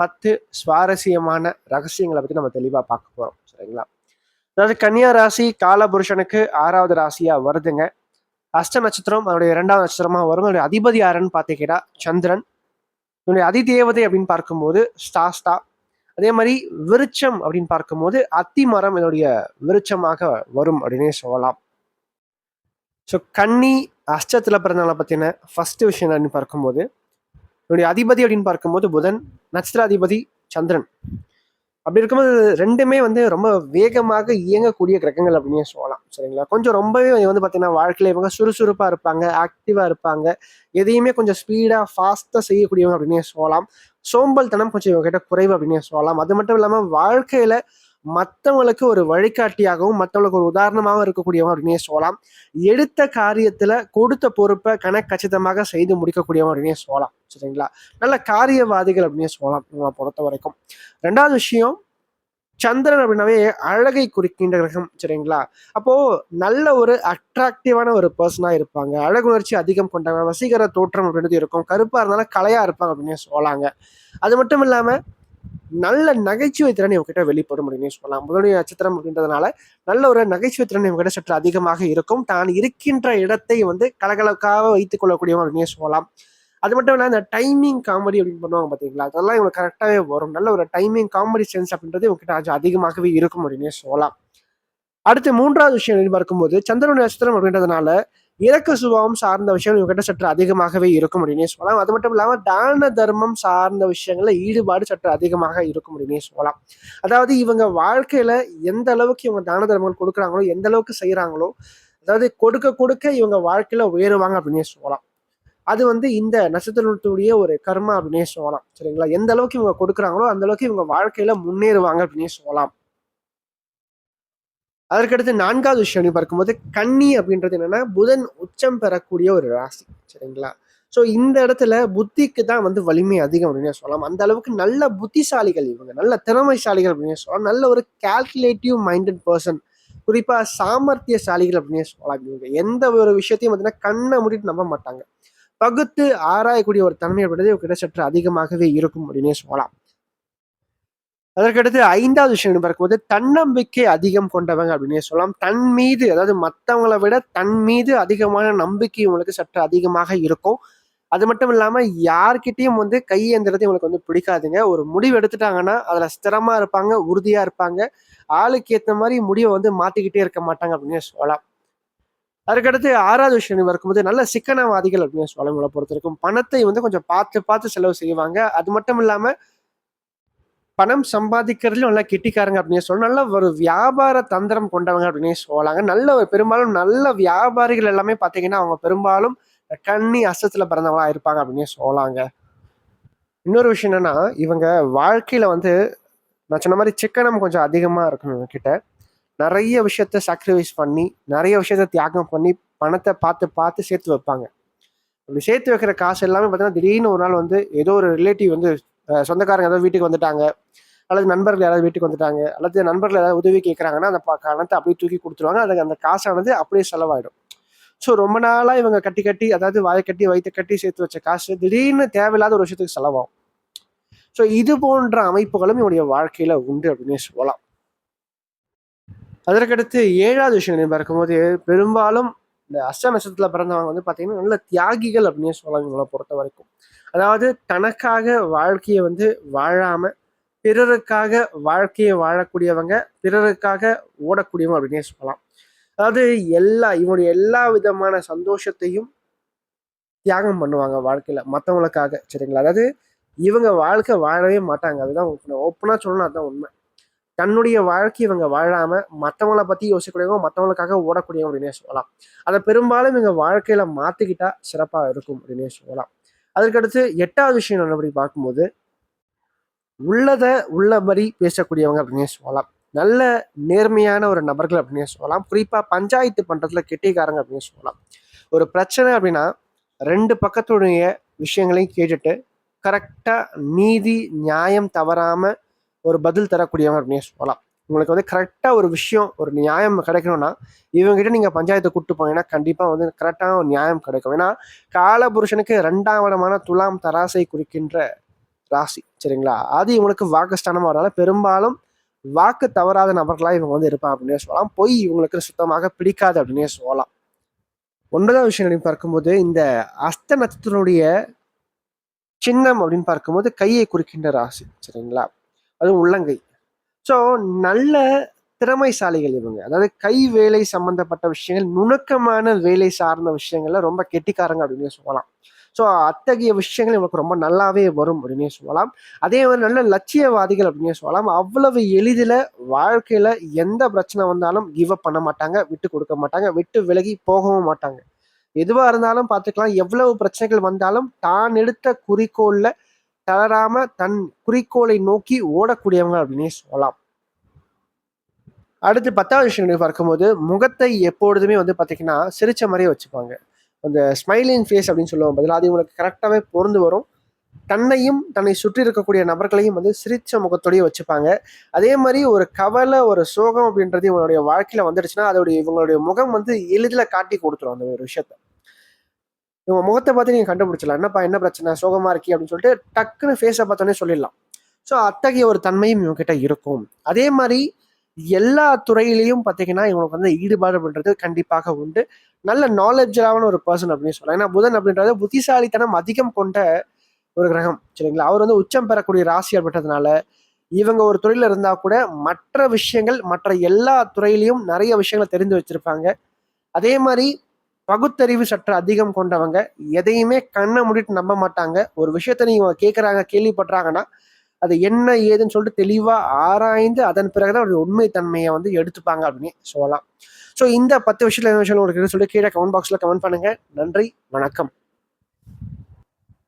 பத்து சுவாரஸ்யமான ரகசியங்களை பற்றி நம்ம தெளிவாக பார்க்க போகிறோம் சரிங்களா? அதாவது கன்னியா ராசி காலபுருஷனுக்கு ஆறாவது ராசியாக வருதுங்க. அஷ்ட நட்சத்திரம் அதனுடைய இரண்டாவது நட்சத்திரமாக வரும். அதனுடைய அதிபதி யாருன்னு பார்த்தீங்கன்னா சந்திரன். இதனுடைய அதிதேவதை அப்படின்னு பார்க்கும்போது ஸ்டாஸ்டா அதே மாதிரி விருட்சம் அப்படின்னு பார்க்கும்போது அத்தி மரம் இதனுடைய விருட்சமாக வரும் அப்படின்னே சொல்லலாம். ஸோ கன்னி அஷ்டத்தில் பிறந்தவங்களை பற்றின ஃபஸ்ட்டு விஷயம் என்னன்னு பார்க்கும்போது என்னுடைய அதிபதி அப்படின்னு பார்க்கும்போது புதன் நட்சத்திராதிபதி சந்திரன். அப்படி இருக்கும்போது ரெண்டுமே வந்து ரொம்ப வேகமாக இயங்கக்கூடிய கிரகங்கள் அப்படின்னு சொல்லலாம். சரிங்களா? கொஞ்சம் ரொம்பவே வந்து பார்த்தீங்கன்னா வாழ்க்கையில இவங்க சுறுசுறுப்பாக இருப்பாங்க ஆக்டிவாக இருப்பாங்க. எதையுமே கொஞ்சம் ஸ்பீடாக ஃபாஸ்ட்டாக செய்யக்கூடியவங்க அப்படின்னே சொல்லலாம். சோம்பல்தனம் கொஞ்சம் இவங்ககிட்ட குறைவு அப்படின்னே சொல்லலாம். அது மட்டும் இல்லாமல் வாழ்க்கையில மற்றவங்களுக்கு ஒரு வழிகாட்டியாகவும் மற்றவங்களுக்கு ஒரு உதாரணமாகவும் இருக்கக்கூடியவன் அப்படின்னே சொல்லலாம். எடுத்த காரியத்துல கொடுத்த பொறுப்பை கணக்கச்சிதமாக செய்து முடிக்கக்கூடியவங்க அப்படின்னே சொல்லலாம். சரிங்களா? நல்ல காரியவாதிகள் அப்படின்னே சொல்லலாம் இவங்களை பொறுத்த வரைக்கும். ரெண்டாவது விஷயம் சந்திரன் அப்படின்னாவே அழகை குறிக்கின்ற கிரகம் சரிங்களா? அப்போ நல்ல ஒரு அட்ராக்டிவான ஒரு பர்சனா இருப்பாங்க. அழகுணர்ச்சி அதிகம் கொண்டவங்க வசீகர தோற்றம் அப்படின்றது இருக்கும். கருப்பா இருந்தாலும் கலையா இருப்பாங்க அப்படின்னு சொல்லாங்க. அது மட்டும் இல்லாம நல்ல நகைச்சுவை திறன் இவங்ககிட்ட வெளிப்படும் அப்படின்னு சொல்லலாம். முதலுடைய நட்சத்திரம் அப்படின்றதுனால நல்ல ஒரு நகைச்சுவை திறன் இவங்ககிட்ட சற்று அதிகமாக இருக்கும். தான் இருக்கின்ற இடத்தை வந்து கலகலக்காக வைத்துக் கொள்ளக்கூடியவங்க அப்படின்னு சொல்லலாம். அது மட்டும் இல்லாமல் இந்த டைமிங் காமெடி அப்படின்னு பண்ணுவாங்க பார்த்தீங்களா அதெல்லாம் இவங்க கரெக்டாகவே வரும். நல்ல ஒரு டைமிங் காமெடி சென்ஸ் அப்படின்றது இவங்ககிட்ட கொஞ்சம் அதிகமாகவே இருக்கும் அப்படின்னே சொல்லலாம். அடுத்து மூன்றாவது விஷயம் எதிர்பார்க்கும் பார்க்கும்போது சந்திரனுடைய நட்சத்திரம் அப்படின்றதுனால இறக்க சுபாவம் சார்ந்த விஷயம் இவங்ககிட்ட சற்று அதிகமாகவே இருக்கும் அப்படின்னே சொல்லலாம். அது மட்டும் இல்லாமல் தான தர்மம் சார்ந்த விஷயங்களில் ஈடுபாடு சற்று அதிகமாக இருக்கும் அப்படின்னே சொல்லலாம். அதாவது இவங்க வாழ்க்கையில எந்த அளவுக்கு இவங்க தான தர்மங்கள் கொடுக்குறாங்களோ எந்த அளவுக்கு செய்யறாங்களோ அதாவது கொடுக்க கொடுக்க இவங்க வாழ்க்கையில உயருவாங்க அப்படின்னே சொல்லலாம். அது வந்து இந்த நட்சத்திரத்துடைய ஒரு கர்மா அப்படின்னே சொல்லலாம். சரிங்களா? எந்த அளவுக்கு இவங்க கொடுக்குறாங்களோ அந்த அளவுக்கு இவங்க வாழ்க்கையில முன்னேறுவாங்க அப்படின்னே சொல்லலாம். அதற்கடுத்து நான்காவது விஷயம் பார்க்கும்போது கன்னி அப்படின்றது என்னன்னா புதன் உச்சம் பெறக்கூடிய ஒரு ராசி சரிங்களா? ஸோ இந்த இடத்துல புத்திக்கு தான் வந்து வலிமை அதிகம் அப்படின்னு சொல்லலாம். அந்த அளவுக்கு நல்ல புத்திசாலிகள் இவங்க நல்ல திறமைசாலிகள் அப்படின்னு சொல்லலாம். நல்ல ஒரு கால்குலேட்டிவ் மைண்டட் பர்சன் குறிப்பாக சாமர்த்தியசாலிகள் அப்படின்னு சொல்லலாம் இவங்க. எந்த ஒரு விஷயத்தையும் பார்த்தீங்கன்னா கண்ணை மூடிட்டு நம்ப மாட்டாங்க. பகுத்து ஆராயக்கூடிய ஒரு தன்மை அப்படின்றது இவங்க கிட்ட சற்று அதிகமாகவே இருக்கும் அப்படின்னே சொல்லலாம். அதற்கடுத்து ஐந்தாவது விஷயம் பார்க்கும்போது தன்னம்பிக்கை அதிகம் கொண்டவங்க அப்படின்னே சொல்லலாம். தன் மீது அதாவது மற்றவங்களை விட தன் மீது அதிகமான நம்பிக்கை உங்களுக்கு சற்று அதிகமாக இருக்கும். அது மட்டும் இல்லாம யார்கிட்டயும் வந்து கையேந்திரத்தை இவங்களுக்கு வந்து பிடிக்காதுங்க. ஒரு முடிவு எடுத்துட்டாங்கன்னா அதுல ஸ்திரமா இருப்பாங்க உறுதியா இருப்பாங்க. ஆளுக்கு ஏத்த மாதிரி முடிவை வந்து மாத்திக்கிட்டே இருக்க மாட்டாங்க அப்படின்னு சொல்லலாம். அதுக்கடுத்து ஆறாவது விஷயம் இருக்கும்போது நல்ல சிக்கனவாதிகள் அப்படின்னு சொல்லலாம் உங்களை பொறுத்த வரைக்கும். பணத்தை வந்து கொஞ்சம் பார்த்து பார்த்து செலவு செய்வாங்க. அது மட்டும் இல்லாமல் பணம் சம்பாதிக்கிறதுலையும் நல்லா கெட்டிக்காரங்க அப்படின்னு சொல்லலாம் நல்ல ஒரு வியாபார தந்திரம் கொண்டவங்க அப்படின்னு சொல்லலாங்க நல்ல ஒரு பெரும்பாலும் நல்ல வியாபாரிகள் எல்லாமே பார்த்தீங்கன்னா அவங்க பெரும்பாலும் கண்ணி அசத்துல பிறந்தவங்களா இருப்பாங்க அப்படின்னு சொல்லலாங்க இன்னொரு விஷயம் என்னன்னா இவங்க வாழ்க்கையில வந்து நான் சொன்ன மாதிரி சிக்கனம் கொஞ்சம் அதிகமாக இருக்கணும் இவங்க கிட்ட நிறைய விஷயத்த சாக்ரிஃபைஸ் பண்ணி நிறைய விஷயத்த தியாகம் பண்ணி பணத்தை பார்த்து பார்த்து சேர்த்து வைப்பாங்க. அப்படி சேர்த்து வைக்கிற காசு எல்லாமே பார்த்தீங்கன்னா திடீர்னு ஒரு நாள் வந்து ஏதோ ஒரு ரிலேட்டிவ் வந்து சொந்தக்காரங்க ஏதாவது வீட்டுக்கு வந்துட்டாங்க. அல்லது நண்பர்கள் யாராவது வீட்டுக்கு வந்துட்டாங்க. அல்லது நண்பர்கள் ஏதாவது உதவி கேட்குறாங்கன்னா அந்த கணத்தை பணத்தை அப்படியே தூக்கி கொடுத்துருவாங்க. அதுக்கு அந்த காசானது அப்படியே செலவாயிடும். ஸோ ரொம்ப நாளாக இவங்க கட்டி கட்டி அதாவது வாயை கட்டி வயிற்று கட்டி சேர்த்து வச்ச காசு திடீர்னு தேவையில்லாத ஒரு விஷயத்துக்கு செலவாகும். ஸோ இது போன்ற அமைப்புகளும் இவனுடைய வாழ்க்கையில் உண்டு அப்படின்னு சொல்லலாம். அதற்கடுத்து ஏழாவது விஷயம் பார்க்கும்போது பெரும்பாலும் இந்த அஷ்ட நட்சத்திரத்துல பிறந்தவங்க வந்து பார்த்தீங்கன்னா நல்ல தியாகிகள் அப்படின்னு சொல்லலாம் இவங்களை பொறுத்த வரைக்கும். அதாவது தனக்காக வாழ்க்கையை வந்து வாழாம பிறருக்காக வாழ்க்கையை வாழக்கூடியவங்க பிறருக்காக ஓடக்கூடியவங்க அப்படின்னே சொல்லலாம். அதாவது எல்லா இவனுடைய எல்லா விதமான சந்தோஷத்தையும் தியாகம் பண்ணுவாங்க வாழ்க்கையில மற்றவங்களுக்காக சரிங்களா? அதாவது இவங்க வாழ்க்கை வாழவே மாட்டாங்க. அதுதான் ஓப்பனாக சொல்லணும் அதுதான் உண்மை. தன்னுடைய வாழ்க்கை இவங்க வாழாம மற்றவங்கள பத்தி யோசிக்கக்கூடியவங்க மற்றவங்களுக்காக ஓடக்கூடியவங்க அப்படின்னே சொல்லலாம். அதை பெரும்பாலும் இவங்க வாழ்க்கையில மாத்திக்கிட்டா சிறப்பா இருக்கும் அப்படின்னே சொல்லலாம். அதற்கடுத்து எட்டாவது விஷயம் என்ன அப்படி பார்க்கும்போது உள்ளதை உள்ளபடி பேசக்கூடியவங்க அப்படின்னே சொல்லலாம். நல்ல நேர்மையான ஒரு நபர்கள் அப்படின்னே சொல்லலாம். குறிப்பா பஞ்சாயத்து பண்றதுல கெட்டிக்காரங்க அப்படின்னு சொல்லலாம். ஒரு பிரச்சனை அப்படின்னா ரெண்டு பக்கத்துடைய விஷயங்களையும் கேட்டுட்டு கரெக்டா நீதி நியாயம் தவறாம ஒரு பதில் தரக்கூடியவங்க அப்படின்னு சொல்லலாம். உங்களுக்கு வந்து கரெக்டாக ஒரு விஷயம் ஒரு நியாயம் கிடைக்கணும்னா இவங்ககிட்ட நீங்கள் பஞ்சாயத்தை கூப்பிட்டு போனீங்கன்னா கண்டிப்பாக வந்து கரெக்டான ஒரு நியாயம் கிடைக்கும். ஏன்னா காலபுருஷனுக்கு ரெண்டாம் இடமான துலாம் தராசை குறிக்கின்ற ராசி சரிங்களா? அது இவங்களுக்கு வாக்குஸ்தானமாக வரனால பெரும்பாலும் வாக்கு தவறாத நபர்களாக இவங்க வந்து இருப்பாங்க அப்படின்னே சொல்லலாம். பொய் இவங்களுக்கு சுத்தமாக பிடிக்காது அப்படின்னே சொல்லலாம். ஒன்பதாவது விஷயம் அப்படின்னு பார்க்கும்போது இந்த அஸ்த நட்சத்திரனுடைய சின்னம் அப்படின்னு பார்க்கும்போது கையை குறிக்கின்ற ராசி சரிங்களா? அது உள்ளங்கை. ஸோ நல்ல திறமைசாலிகள் இவங்க. அதாவது கை வேலை சம்பந்தப்பட்ட விஷயங்கள் நுணுக்கமான வேலை சார்ந்த விஷயங்கள்ல ரொம்ப கெட்டிக்காரங்க அப்படின்னு சொல்லலாம். ஸோ அத்தகைய விஷயங்கள் இவங்களுக்கு ரொம்ப நல்லாவே வரும் அப்படின்னே சொல்லலாம். அதே மாதிரி நல்ல லட்சியவாதிகள் அப்படின்னே சொல்லலாம். அவ்வளவு எளிதில் வாழ்க்கையில் எந்த பிரச்சனை வந்தாலும் கிவ் அப் பண்ண மாட்டாங்க விட்டு கொடுக்க மாட்டாங்க விட்டு விலகி போகவும் மாட்டாங்க. எதுவாக இருந்தாலும் பார்த்துக்கலாம். எவ்வளவு பிரச்சனைகள் வந்தாலும் தான் எடுத்த குறிக்கோளில் தளராம தன் குறிக்கோளை நோக்கி ஓடக்கூடியவங்க அப்படின்னே சொல்லலாம். அடுத்து பத்தாவது விஷயம் பார்க்கும்போது முகத்தை எப்பொழுதுமே வந்து பார்த்தீங்கன்னா சிரிச்ச மாதிரியே வச்சுப்பாங்க. அந்த ஸ்மைலிங் ஃபேஸ் அப்படின்னு சொல்லுவோம் பதில் அது உங்களுக்கு கரெக்டாகவே பொருந்து வரும். தன்னையும் தன்னை சுற்றி இருக்கக்கூடிய நபர்களையும் வந்து சிரிச்ச முகத்தோடய வச்சுப்பாங்க. அதே மாதிரி ஒரு கவலை ஒரு சோகம் அப்படின்றது இவங்களுடைய வாழ்க்கையில் வந்துடுச்சுன்னா அதோடைய இவங்களுடைய முகம் வந்து எளிதில் காட்டி கொடுத்துரும் அந்த ஒரு விஷயத்த. இவங்க முகத்தை பார்த்து நீங்கள் கண்டுபிடிச்சலாம் என்னப்பா என்ன பிரச்சனை? சோகமாக இருக்கி அப்படின்னு சொல்லிட்டு டக்குன்னு ஃபேஸை பார்த்தோன்னே சொல்லிடலாம். ஸோ அத்தகைய ஒரு தன்மையும் இவங்ககிட்ட இருக்கும். அதே மாதிரி எல்லா துறையிலையும் பார்த்தீங்கன்னா இவங்களுக்கு வந்து ஈடுபாடு பண்ணுறது கண்டிப்பாக உண்டு. நல்ல நாலேஜான ஒரு பர்சன் அப்படின்னு சொல்லலாம். ஏன்னா புதன் அப்படின்றது புத்திசாலித்தனம் அதிகம் கொண்ட ஒரு கிரகம் சரிங்களா? அவர் வந்து உச்சம் பெறக்கூடிய ராசி அப்படின்றதுனால இவங்க ஒரு துறையில் இருந்தால் கூட மற்ற விஷயங்கள் மற்ற எல்லா துறையிலையும் நிறைய விஷயங்களை தெரிந்து வச்சிருப்பாங்க. அதே மாதிரி பகுத்தறிவு சற்று அதிகம் கொண்டவங்க. எதையுமே கண்ணை முடிட்டு நம்ப மாட்டாங்க. ஒரு விஷயத்த நீங்க கேட்குறாங்க கேள்விப்படுறாங்கன்னா அது என்ன ஏதுன்னு சொல்லிட்டு தெளிவாக ஆராய்ந்து அதன் பிறகுதான் அவருடைய உண்மை தன்மையை வந்து எடுத்துப்பாங்க அப்படின்னு சொல்லலாம். ஸோ இந்த பத்து விஷயத்துல என்ன விஷயம் உங்களுக்கு சொல்லி கீழே கமெண்ட் பாக்ஸில் கமெண்ட் பண்ணுங்க. நன்றி வணக்கம்.